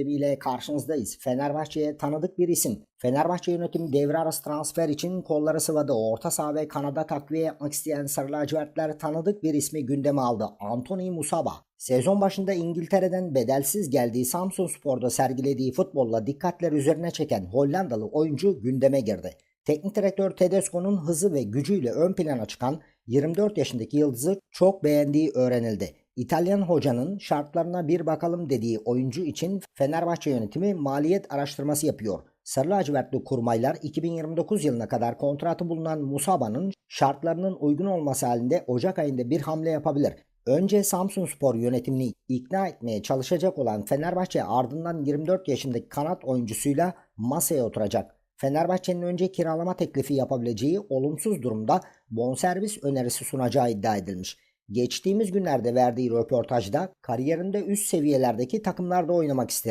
gündemiyle karşınızdayız. Fenerbahçe'ye tanıdık bir isim. Fenerbahçe yönetimi devre arası transfer için kolları sıvadı. Orta saha ve kanada takviye yapmak isteyen Sarı Lacivertler tanıdık bir ismi gündeme aldı. Anthony Musaba. Sezon başında İngiltere'den bedelsiz geldiği Samsun Spor'da sergilediği futbolla dikkatler üzerine çeken Hollandalı oyuncu gündeme girdi. Teknik direktör Tedesco'nun hızı ve gücüyle ön plana çıkan 24 yaşındaki yıldızı çok beğendiği öğrenildi. İtalyan hocanın şartlarına bir bakalım dediği oyuncu için Fenerbahçe yönetimi maliyet araştırması yapıyor. Sarı lacivertli kurmaylar 2029 yılına kadar kontratı bulunan Musaba'nın şartlarının uygun olması halinde Ocak ayında bir hamle yapabilir. Önce Samsun Spor yönetimini ikna etmeye çalışacak olan Fenerbahçe ardından 24 yaşındaki kanat oyuncusuyla masaya oturacak. Fenerbahçe'nin önce kiralama teklifi yapabileceği olumsuz durumda bonservis önerisi sunacağı iddia edilmiş. Geçtiğimiz günlerde verdiği röportajda kariyerinde üst seviyelerdeki takımlarda oynamak isterim.